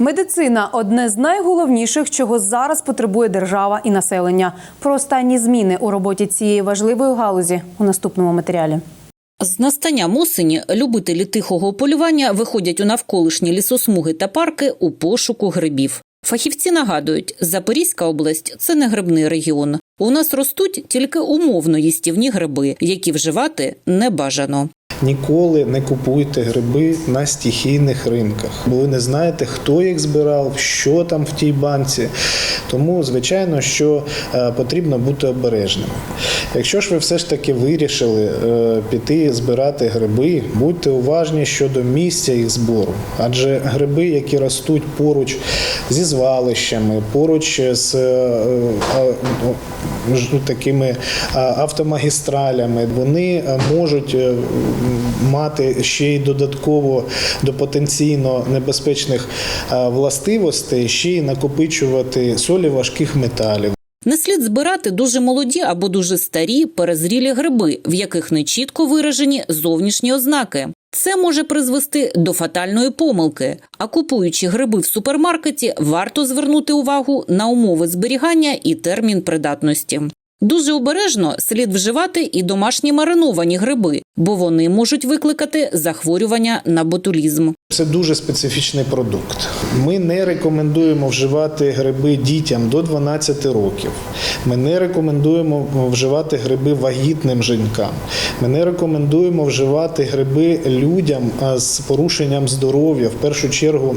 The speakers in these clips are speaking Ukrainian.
Медицина одне з найголовніших, чого зараз потребує держава і населення. Про останні зміни у роботі цієї важливої галузі у наступному матеріалі. З настанням осені любителі тихого полювання виходять у навколишні лісосмуги та парки у пошуку грибів. Фахівці нагадують, Запорізька область це не грибний регіон. У нас ростуть тільки умовно їстівні гриби, які вживати не бажано. Ніколи не купуйте гриби на стихійних ринках, бо ви не знаєте, хто їх збирав, що там в тій банці. Тому, звичайно, що е, потрібно бути обережними. Якщо ж ви все ж таки вирішили е, піти збирати гриби, будьте уважні щодо місця їх збору, адже гриби, які ростуть поруч зі звалищами, поруч з е, такими автомагістралями, вони можуть мати ще й додатково до потенційно небезпечних е, властивостей, ще й накопичувати солі важких металів. Не слід збирати дуже молоді або дуже старі перезрілі гриби, в яких не чітко виражені зовнішні ознаки. Це може призвести до фатальної помилки. А купуючи гриби в супермаркеті, варто звернути увагу на умови зберігання і термін придатності. Дуже обережно слід вживати і домашні мариновані гриби, бо вони можуть викликати захворювання на ботулізм. Це дуже специфічний продукт. Ми не рекомендуємо вживати гриби дітям до 12 років. Ми не рекомендуємо вживати гриби вагітним жінкам. Ми не рекомендуємо вживати гриби людям з порушенням здоров'я, в першу чергу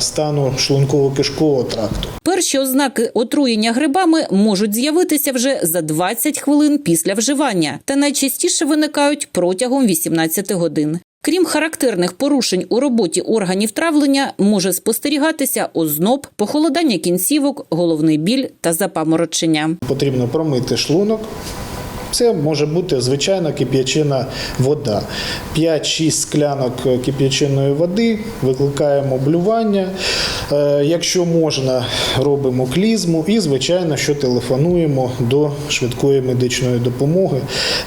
стану шлунково-кишкового тракту. Перші ознаки отруєння грибами можуть з'явитися вже за 20 хвилин після вживання та найчастіше виникають протягом 18 годин. Крім характерних порушень у роботі органів травлення, може спостерігатися озноб, похолодання кінцівок, головний біль та запаморочення. Потрібно промити шлунок. Це може бути звичайна кип'ячена вода. 5-6 склянок кип'яченої води, викликаємо блювання. Е, Якщо можна, робимо клізму і, звичайно, що телефонуємо до швидкої медичної допомоги,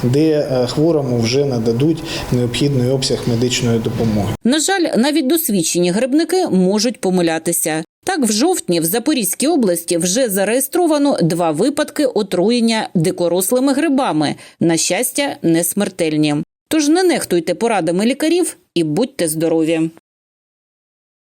де е, хворому вже нададуть необхідний обсяг медичної допомоги. На жаль, навіть досвідчені грибники можуть помилятися. Так, в жовтні в Запорізькій області вже зареєстровано два випадки отруєння дикорослими грибами. На щастя, не смертельні. Тож не нехтуйте порадами лікарів і будьте здорові.